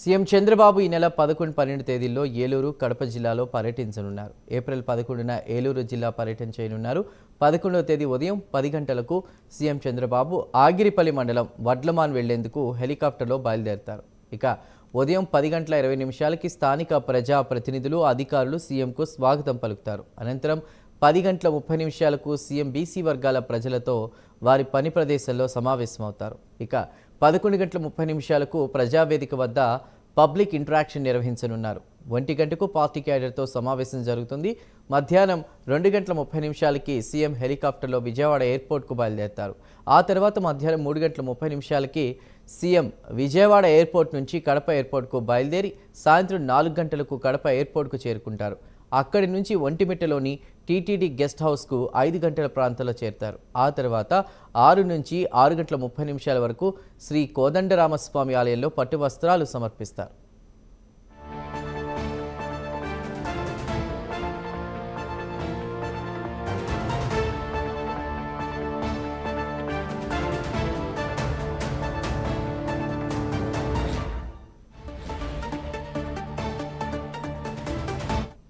CM Chandrababu ఈ నెల పదకొండు పన్నెండు తేదీల్లో ఏలూరు కడప జిల్లాలో పర్యటించనున్నారు. ఏప్రిల్ పదకొండున ఏలూరు జిల్లా పర్యటన చేయనున్నారు. పదకొండవ తేదీ ఉదయం పది గంటలకు సీఎం చంద్రబాబు ఆగిరిపల్లి మండలం వడ్లమాన్ వెళ్ళేందుకు హెలికాప్టర్లో బయలుదేరతారు. ఇక ఉదయం పది గంటల ఇరవై నిమిషాలకి స్థానిక ప్రజా ప్రతినిధులు అధికారులు సీఎంకు స్వాగతం పలుకుతారు. అనంతరం పది గంటల ముప్పై నిమిషాలకు సీఎం బీసీ వర్గాల ప్రజలతో వారి పని ప్రదేశంలో సమావేశమవుతారు. ఇక పదకొండు గంటల ముప్పై నిమిషాలకు ప్రజావేదిక వద్ద పబ్లిక్ ఇంటరాక్షన్ నిర్వహించనున్నారు. ఒంటి గంటకు పార్టీ క్యాడర్తో సమావేశం జరుగుతుంది. మధ్యాహ్నం రెండు గంటల ముప్పై నిమిషాలకి సీఎం హెలికాప్టర్లో విజయవాడ ఎయిర్పోర్ట్కు బయలుదేరతారు. ఆ తర్వాత మధ్యాహ్నం మూడు గంటల ముప్పై నిమిషాలకి సీఎం విజయవాడ ఎయిర్పోర్ట్ నుంచి కడప ఎయిర్పోర్ట్కు బయలుదేరి సాయంత్రం నాలుగు గంటలకు కడప ఎయిర్పోర్ట్కు చేరుకుంటారు. అక్కడి నుంచి ఒంటిమిట్టలోని టీటీడీ గెస్ట్ హౌస్కు ఐదు గంటల ప్రాంతంలో చేరుతారు. ఆ తర్వాత ఆరు నుంచి ఆరు గంటల ముప్పై నిమిషాల వరకు శ్రీ కోదండరామస్వామి ఆలయంలో పట్టు వస్త్రాలు సమర్పిస్తారు.